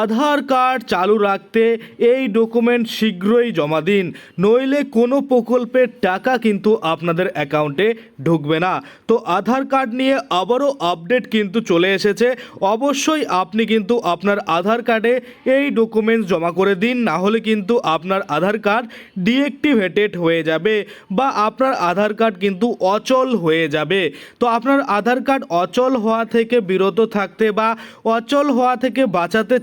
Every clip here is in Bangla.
আধার কার্ড চালু রাখতে এই ডকুমেন্ট শীঘ্রই জমা দিন। নইলে কোনো প্রকল্পের টাকা কিন্তু আপনাদের অ্যাকাউন্টে ঢুকবে না। তো আধার কার্ড নিয়ে আবারও আপডেট কিন্তু চলে এসেছে। অবশ্যই আপনি কিন্তু আপনার আধার কার্ডে এই ডকুমেন্টস জমা করে দিন। না হলে কিন্তু আপনার আধার কার্ড ডিএক্টিভেটেড হয়ে যাবে বা আপনার আধার কার্ড কিন্তু অচল হয়ে যাবে। তো আপনার আধার কার্ড অচল হওয়া থেকে বিরত থাকতে বা অচল হওয়া থেকে বাঁচাতে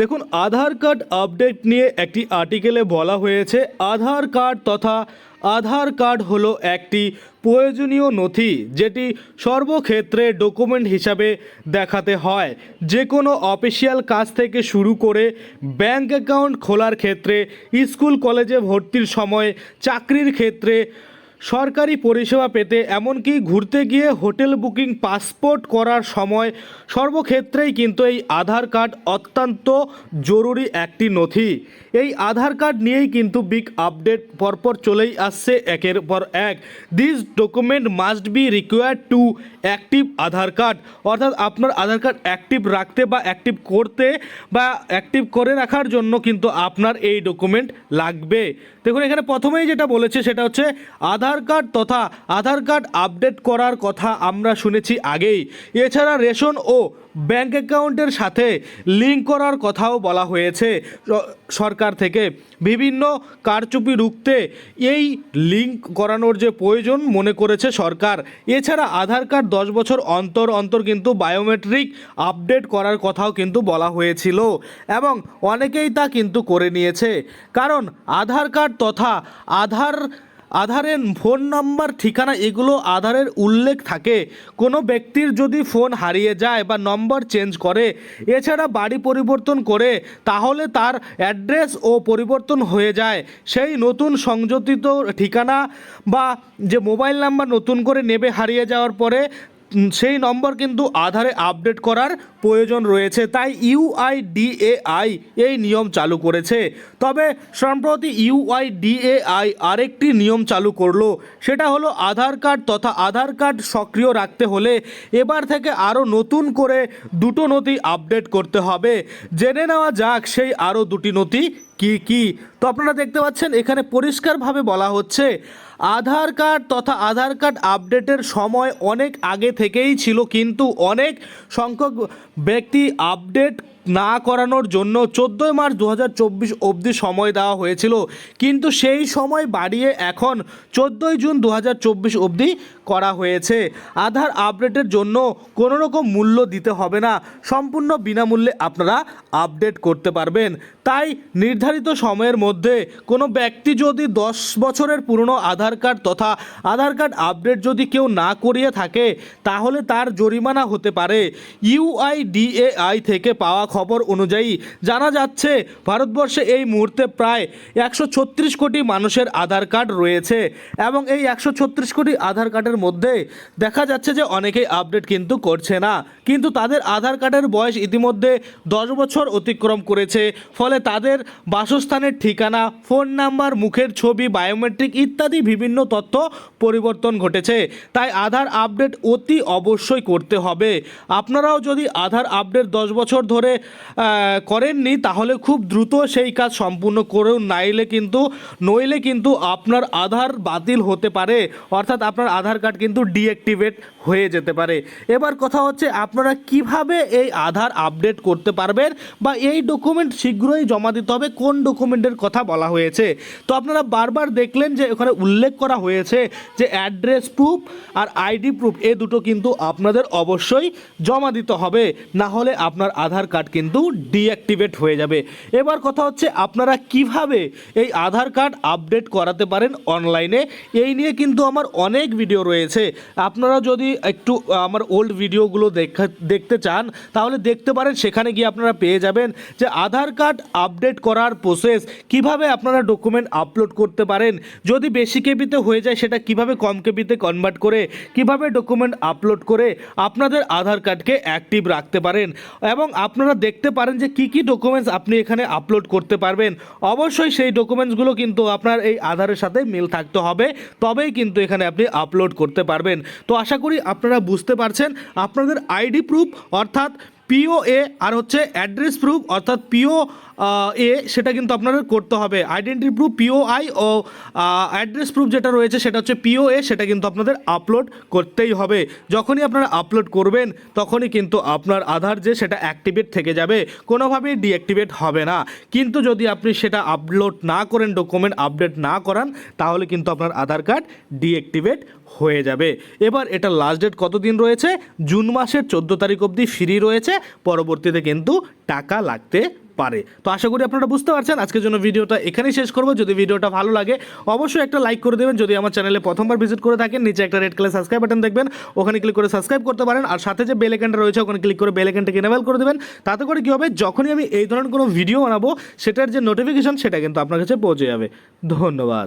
দেখুন, আধার কার্ড আপডেট নিয়ে একটি আর্টিকেলে বলা হয়েছে, আধার কার্ড তথা আধার কার্ড হলো একটি প্রয়োজনীয় নথি যেটি সর্বক্ষেত্রে ডকুমেন্ট হিসাবে দেখাতে হয়। যে কোনো অফিসিয়াল কাজ থেকে শুরু করে ব্যাংক অ্যাকাউন্ট খোলার ক্ষেত্রে, স্কুল কলেজে ভর্তির সময়, চাকরির ক্ষেত্রে সরকারি পরিষেবা পেতে, এমনকি ঘুরতে গিয়ে হোটেল বুকিং পাসপোর্ট করার সময় সর্বক্ষেত্রেই কিন্তু এই আধার কার্ড অত্যন্ত জরুরি একটি নথি। এই আধার কার্ড নিয়েই কিন্তু বিগ আপডেট পরপর চলেই আসছে একের পর এক। This document must be required to active Aadhaar card. অর্থাৎ আপনার আধার কার্ড অ্যাক্টিভ রাখতে বা অ্যাক্টিভ করতে বা অ্যাক্টিভ করে রাখার জন্য কিন্তু আপনার এই ডকুমেন্ট লাগবে। দেখুন, এখানে প্রথমেই যেটা বলেছে সেটা হচ্ছে আধার কার্ড তথা আধার কার্ড আপডেট করার কথা আমরা শুনেছি আগেই। এছাড়া রেশন ও ব্যাংক অ্যাকাউন্টের সাথে লিঙ্ক করার কথাও বলা হয়েছে। সরকার থেকে বিভিন্ন কারচুপি রুখতে এই লিঙ্ক করানোর যে প্রয়োজন মনে করেছে সরকার। এছাড়া আধার কার্ড দশ বছর অন্তর অন্তর কিন্তু বায়োমেট্রিক আপডেট করার কথাও কিন্তু বলা হয়েছিল এবং অনেকেই তা কিন্তু করে নিয়েছে। কারণ আধার কার্ড তথা আধার আধারের ফোন নাম্বার, ঠিকানা এগুলো আধারের উল্লেখ থাকে। কোনো ব্যক্তির যদি ফোন হারিয়ে যায় বা নম্বর চেঞ্জ করে, এছাড়া বাড়ি পরিবর্তন করে, তাহলে তার অ্যাড্রেস ও পরিবর্তন হয়ে যায়। সেই নতুন সংযোজিত ঠিকানা বা যে মোবাইল নাম্বার নতুন করে নেবে হারিয়ে যাওয়ার পরে সেই নম্বর কিন্তু আধারে আপডেট করার প্রয়োজন রয়েছে। তাই ইউআইডিএআই এই নিয়ম চালু করেছে। তবে সম্প্রতি ইউআইডিএআই আরেকটি নিয়ম চালু করল। সেটা হলো আধার কার্ড তথা আধার কার্ড সক্রিয় রাখতে হলে এবার থেকে আরও নতুন করে দুটো নথি আপডেট করতে হবে। জেনে নেওয়া যাক সেই আরও দুটি নথি কি কি? তো আপনারা দেখতে পাচ্ছেন, এখানে পরিষ্কারভাবে বলা হচ্ছে, আধার কার্ড তথা আধার কার্ড আপডেটের সময় অনেক আগে থেকেই ছিল, কিন্তু অনেক সংখ্যক ব্যক্তি আপডেট না করানোর জন্য চোদ্দোই মার্চ দু হাজার চব্বিশ অবধি সময় দেওয়া হয়েছিল। কিন্তু সেই সময় বাড়িয়ে এখন চোদ্দোই জুন দু হাজার চব্বিশ অবধি করা হয়েছে। আধার আপডেটের জন্য কোনো রকম মূল্য দিতে হবে না। সম্পূর্ণ বিনামূল্যে আপনারা আপডেট করতে পারবেন। তাই নির্ধারিত সময়ের মধ্যে কোনো ব্যক্তি যদি দশ বছরের পুরনো আধার কার্ড তথা আধার কার্ড আপডেট যদি কেউ না করিয়ে থাকে, তাহলে তার জরিমানা হতে পারে। ইউআইডিএআই থেকে পাওয়া খবর অনুযায়ী জানা যাচ্ছে, ভারতবর্ষে এই মুহূর্তে প্রায় একশো ছত্রিশ কোটি মানুষের আধার কার্ড রয়েছে এবং এই একশো ছত্রিশ কোটি আধার কার্ডের মধ্যে দেখা যাচ্ছে যে অনেকেই আপডেট কিন্তু করছে না। কিন্তু তাদের আধার কার্ডের বয়স ইতিমধ্যে দশ বছর অতিক্রম করেছে, ফলে তাদের বাসস্থানের ঠিকানা, ফোন নাম্বার, মুখের ছবি, বায়োমেট্রিক ইত্যাদি বিভিন্ন তথ্য পরিবর্তন ঘটেছে। তাই আধার আপডেট অতি অবশ্যই করতে হবে। আপনারাও যদি আধার আপডেট দশ বছর ধরে করেননি, তাহলে খুব দ্রুত সেই কাজ সম্পূর্ণ করুন নাইলে কিন্তু, নইলে কিন্তু আপনার আধার বাতিল হতে পারে। অর্থাৎ আপনার আধার কার্ড কিন্তু ডিঅ্যাক্টিভেট হয়ে যেতে পারে। এবার কথা হচ্ছে, আপনারা কীভাবে এই আধার আপডেট করতে পারবেন বা এই ডকুমেন্ট শীঘ্রই জমা দিতে হবে, কোন ডকুমেন্টের কথা বলা হয়েছে? তো আপনারা বারবার দেখলেন যে ওখানে উল্লেখ করা হয়েছে যে অ্যাড্রেস প্রুফ আর আইডি প্রুফ, এ দুটো কিন্তু আপনাদের অবশ্যই জমা দিতে হবে। না হলে আপনার আধার কার্ড কিন্তু ডিঅ্যাক্টিভেট হয়ে যাবে। এবার কথা হচ্ছে আপনারা কীভাবে এই আধার কার্ড আপডেট করাতে পারেন অনলাইনে? এই নিয়ে কিন্তু আমার অনেক ভিডিও রয়েছে। আপনারা যদি একটু, আমার ওল্ড ভিডিওগুলো দেখা, দেখতে চান, তাহলে দেখতে পারেন, সেখানে গিয়ে আপনারা পেয়ে যাবেন যে আধার কার্ড আপডেট করার প্রসেস কীভাবে আপনারা ডকুমেন্ট আপলোড করতে পারেন? যদি বেশি কেবিতে হয়ে যায়, সেটা কীভাবে কম কেবিতে কনভার্ট করে, কীভাবে ডকুমেন্ট আপলোড করে আপনাদের আধার কার্ডকে অ্যাক্টিভ রাখতে পারেন? এবং আপনারা দেখতে পারেন যে কি কি ডকুমেন্টস আপনি এখানে আপলোড করতে পারবেন। অবশ্যই সেই ডকুমেন্টসগুলো কিন্তু আপনার এই আধারের সাথে মিল থাকতে হবে, তবেই কিন্তু এখানে আপনি আপলোড করতে পারবেন। তো আশা করি আপনারা বুঝতে পারছেন, আপনাদের আইডি প্রুফ অর্থাৎ পিওএ আর হচ্ছে অ্যাড্রেস প্রুফ অর্থাৎ পিও এ, সেটা কিন্তু আপনাদের করতে হবে। আইডেন্টি প্রুফ পিওআই ও অ্যাড্রেস প্রুফ যেটা রয়েছে, সেটা হচ্ছে পিও এ সেটা কিন্তু আপনাদের আপলোড করতেই হবে। যখনই আপনারা আপলোড করবেন, তখনই কিন্তু আপনার আধার যে, সেটা অ্যাক্টিভেট থেকে যাবে। কোনোভাবেই ডিঅ্যাক্টিভেট হবে না। কিন্তু যদি আপনি সেটা আপলোড না করেন ডকুমেন্ট আপডেট না করান, তাহলে কিন্তু আপনার আধার কার্ড ডিঅ্যাক্টিভেট হয়ে যাবে। এবার এটা লাস্ট ডেট কতদিন রয়েছে? জুন মাসের চোদ্দ তারিখ অবধি ফ্রি রয়েছে। পরবর্তীতে কিন্তু টাকা লাগতে পারে। তো আশা করি আপনারা বুঝতে পারছেন, আজকের জন্য ভিডিওটা এখানেই শেষ করব। যদি ভিডিওটা ভালো লাগে, অবশ্যই একটা লাইক করে দেবেন। যদি আমার চ্যানেলে প্রথমবার ভিজিট করে থাকেন, নিচে একটা রেড কালার সাবস্ক্রাইব বাটন দেখবেন, ওখানে ক্লিক করে সাবস্ক্রাইব করতে পারেন, আর সাথে যে বেল আইকনটা রয়েছে, ওখানে ক্লিক করে বেল আইকনটাকে এনেবেল করে দেবেন। তাতে করে কী হবে, যখনই আমি এই ধরনের কোনো ভিডিও বানাবো, সেটার যে নোটিফিকেশন সেটা কিন্তু আপনার কাছে পৌঁছে যাবে। ধন্যবাদ।